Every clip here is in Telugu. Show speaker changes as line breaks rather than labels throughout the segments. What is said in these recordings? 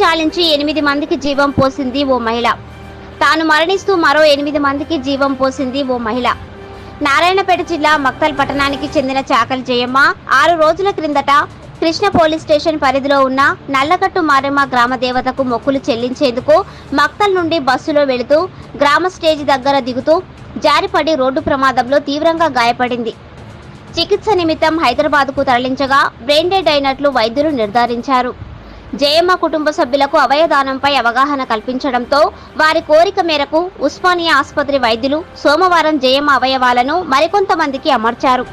చాలించి ఎనిమిది మందికి జీవం పోసింది ఓ మహిళ. తాను మరణిస్తూ మరో ఎనిమిది మందికి జీవం పోసింది ఓ మహిళ. నారాయణపేట జిల్లా మక్తల్ పట్టణానికి చెందిన చాకలి జయమ్మ ఆరు రోజుల క్రిందట కృష్ణ పోలీస్ స్టేషన్ పరిధిలో ఉన్న నల్లగట్టు మారెమ్మ గ్రామ దేవతకు మొక్కులు చెల్లించేందుకు మక్తల్ నుండి బస్సులో వెళుతూ గ్రామ స్టేజ్ దగ్గర దిగుతూ జారిపడి రోడ్డు ప్రమాదంలో తీవ్రంగా గాయపడింది. చికిత్స నిమిత్తం హైదరాబాద్కు తరలించగా బ్రెయిన్ డెడ్ అయినట్లు వైద్యులు నిర్ధారించారు. జయమ్మ కుటుంబ సభ్యులకు అవయదానంపై అవగాహన కల్పించడంతో వారి కోరిక మేరకు ఉస్మానియా ఆసుపత్రి వైద్యులు సోమవారం జయమ్మ అవయవాలను మరికొంతమందికి అమర్చారు.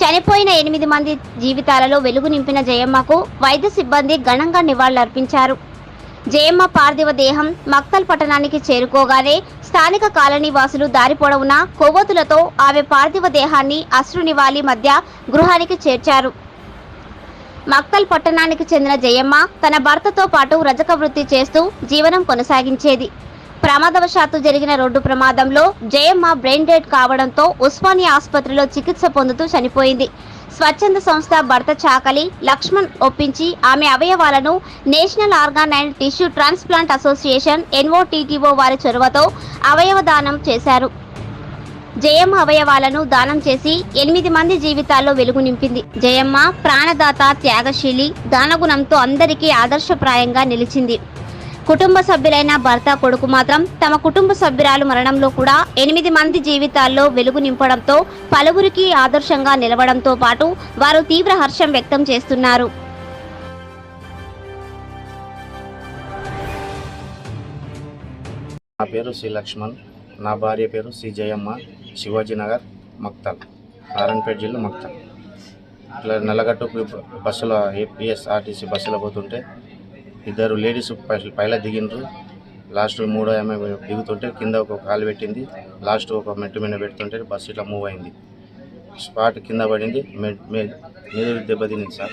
చనిపోయిన ఎనిమిది మంది జీవితాలలో వెలుగు నింపిన జయమ్మకు వైద్య సిబ్బంది ఘనంగా నివాళులర్పించారు. జయమ్మ పార్థివ దేహం మక్తల్ పట్టణానికి చేరుకోగానే స్థానిక కాలనీ వాసులు దారి పొడవునా కొవ్వొతులతో ఆమె పార్థివ దేహాన్ని అశ్రునివాలి మధ్య గృహానికి చేర్చారు. మక్తల్ పట్టణానికి చెందిన జయమ్మ తన భర్తతో పాటు రజక వృత్తి చేస్తూ జీవనం కొనసాగించేది. ప్రమాదవశాత్తు జరిగిన రోడ్డు ప్రమాదంలో జయమ్మ బ్రెయిన్ డెడ్ కావడంతో ఉస్మానియా ఆసుపత్రిలో చికిత్స పొందుతూ చనిపోయింది. స్వచ్ఛంద సంస్థ భర్త చాకలి లక్ష్మణ్ ఒప్పించి ఆమె అవయవాలను national organ and tissue transplant association NOTTO వారి చొరవతో అవయవదానం చేశారు. జయమ్మ అవయవాలను దానం చేసి ఎనిమిది మంది జీవితాల్లో వెలుగు నింపింది. జయమ్మ ప్రాణదాత త్యాగశీలి దానగుణంతో అందరికీ ఆదర్శప్రాయంగా నిలిచింది. కుటుంబ సభ్యులైన భర్త కొడుకు మాత్రం తమ కుటుంబ సభ్యురాలు మరణంలో కూడా ఎనిమిది మంది జీవితాల్లో వెలుగు నింపడంతో పలువురికి ఆదర్శంగా నిలవడంతో పాటు వారు తీవ్ర హర్షం వ్యక్తం చేస్తున్నారు.
నా పేరు శ్రీ లక్ష్మణ్. నా భార్య పేరు జయమ్మ శివాజీనగర్ మక్తల్ నారాయణపేట జిల్లా మక్తల్. ఇట్లా నల్లగట్టు బస్సులో ఏపీఎస్ఆర్టీసీ బస్సులో పోతుంటే ఇద్దరు లేడీస్ పై- పైల దిగిండ్రు. లాస్ట్ మూడో ఆమె దిగుతుంటే కింద ఒక కాలు పెట్టింది. లాస్ట్ ఒక మెట్టు మీద పెడుతుంటే బస్సు ఇట్లా మూవ్ అయింది. స్పాట్ కింద పడింది. మెదడు దెబ్బతినింది సార్.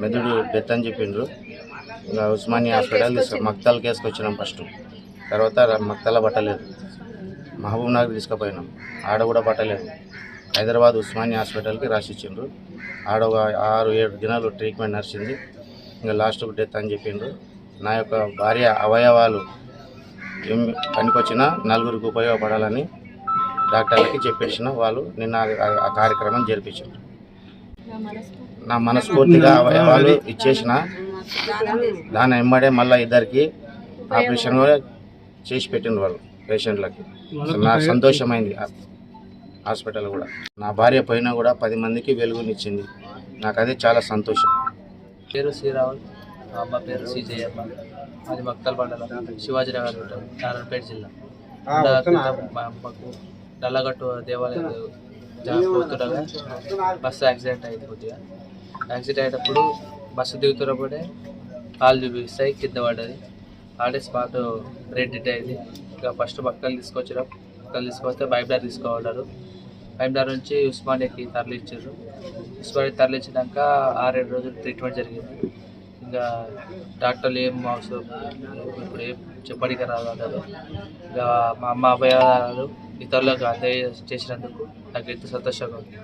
మెదడు డెత్ అని చెప్పిండ్రు. ఉస్మానియా హాస్పిటల్ మక్తల్ కేసుకు వచ్చినాం ఫస్ట్. తర్వాత ర- మక్తల పట్టలేదు. మహబూబ్ నగర్ తీసుకుపోయినాం. ఆడ కూడా పట్టలేదు. హైదరాబాద్ ఉస్మానియా హాస్పిటల్కి రాసిచ్చిండ్రు. ఆడ ఒక ఆరు ఏడు దినాలు ట్రీట్మెంట్ నడిచింది. ఇంకా లాస్ట్ డెత్ అని చెప్పిండ్రు. నా యొక్క భార్య అవయవాలు ఏం పనికొచ్చిన నలుగురికి ఉపయోగపడాలని డాక్టర్లకి చెప్పేసిన వాళ్ళు నిన్న ఆ- కార్యక్రమం జరిపించారు నా మనస్ఫూర్తిగా అవయవాలు ఇచ్చేసిన దాని వెంబడే మళ్ళీ ఇద్దరికి ఆపరేషన్ కూడా చేసి పెట్టిండ్రు వాళ్ళు పేషెంట్లకి. నాకు సంతోషమైంది ఆ హాస్పిటల్ కూడా. నా భార్య పోయినా కూడా పది మందికి వెలుగునిచ్చింది. నాకు అదే చాలా సంతోషం.
పేరు శ్రీరావుల్. మా అమ్మ పేరు శ్రీజయమ్మ. అది మక్తల్ మండలం. శివాజీనగర్ ఉంటాం. నారాయణపేట జిల్లా. మా అమ్మకు నల్లగట్టు దేవాలయం పోతుండగా బస్సు యాక్సిడెంట్ అయింది కొద్దిగా. యాక్సిడెంట్ అయినప్పుడు బస్సు దిగుతున్నప్పుడే కాలు చూపిస్తాయి కింద పడ్డది. ఆడే స్పాట్ బ్రెడ్ హిట్ అయింది. ఇక ఫస్ట్ మక్కలు తీసుకొచ్చినాం మక్కలు తీసుకొస్తే బైబ్లార్ తీసుకోవాలన్నారు బైబ్లార్ నుంచి ఉస్మానియాకి తరలించారు ఉస్మానియా తరలించినాక ఆరేడు రోజులు ట్రీట్మెంట్ జరిగింది. ఇంకా డాక్టర్లు ఏం అవసరం ఇప్పుడు ఏం చెప్పడానికి రాదు అన్నారు ఇక మా అమ్మ అభయాలు ఇతరులకు అందజేసినందుకు నాకు ఎంతో సంతోషంగా ఉంది.